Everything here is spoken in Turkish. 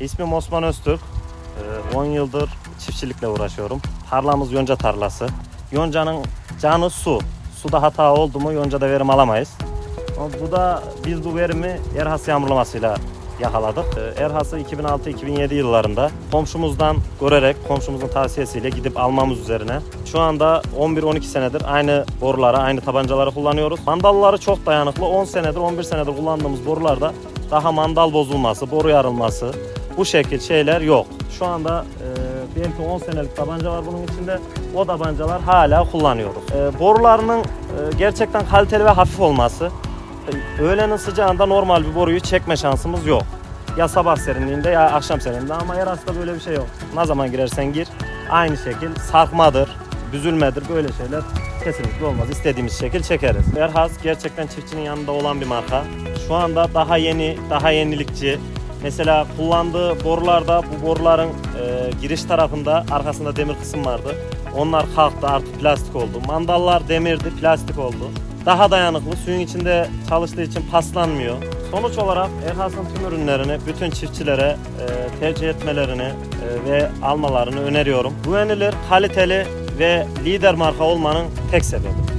İsmim Osman Öztürk. Ee, 10 yıldır çiftçilikle uğraşıyorum. Tarlamız yonca tarlası. Yoncanın canı su. Suda hata oldu mu yoncada verim alamayız. Ama bu da biz bu verimi Erhas yağmurlamasıyla yakaladık. Ee, Erhas'ı 2006-2007 yıllarında komşumuzdan görerek, komşumuzun tavsiyesiyle gidip almamız üzerine. Şu anda 11-12 senedir aynı boruları, aynı tabancaları kullanıyoruz. Mandalları çok dayanıklı. 10 senedir, 11 senedir kullandığımız borularda daha mandal bozulması, boru yarılması, bu şekil şeyler yok. Şu anda e, belki 10 senelik tabanca var bunun içinde. O tabancalar hala kullanıyoruz. E, borularının e, gerçekten kaliteli ve hafif olması. E, öğlenin sıcağında normal bir boruyu çekme şansımız yok. Ya sabah serinliğinde ya akşam serinliğinde ama Eras'ta böyle bir şey yok. Ne zaman girersen gir aynı şekil sarkmadır, büzülmedir böyle şeyler kesinlikle olmaz. İstediğimiz şekil çekeriz. Erhas gerçekten çiftçinin yanında olan bir marka. Şu anda daha yeni, daha yenilikçi. Mesela kullandığı borularda bu boruların e, giriş tarafında arkasında demir kısım vardı. Onlar kalktı artık plastik oldu. Mandallar demirdi plastik oldu. Daha dayanıklı suyun içinde çalıştığı için paslanmıyor. Sonuç olarak Erhas'ın tüm ürünlerini bütün çiftçilere e, tercih etmelerini e, ve almalarını öneriyorum. Güvenilir, kaliteli ve lider marka olmanın tek sebebi.